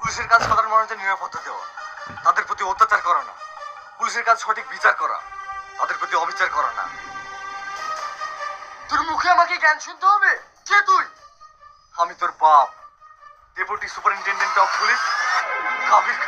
পুলিশের কাজ সাধারণ মানুষদের নিরাপত্তা দেওয়া। তাদের প্রতি অত্যাচার করা না। পুলিশের কাজ সঠিক বিচার করা। তাদের প্রতি অবিচার করা না। তোর মুখে আমাকে জ্ঞান শুনতে হবে? কে তুই? আমি তোর বাপ। Deputy superintendent of police. Kabir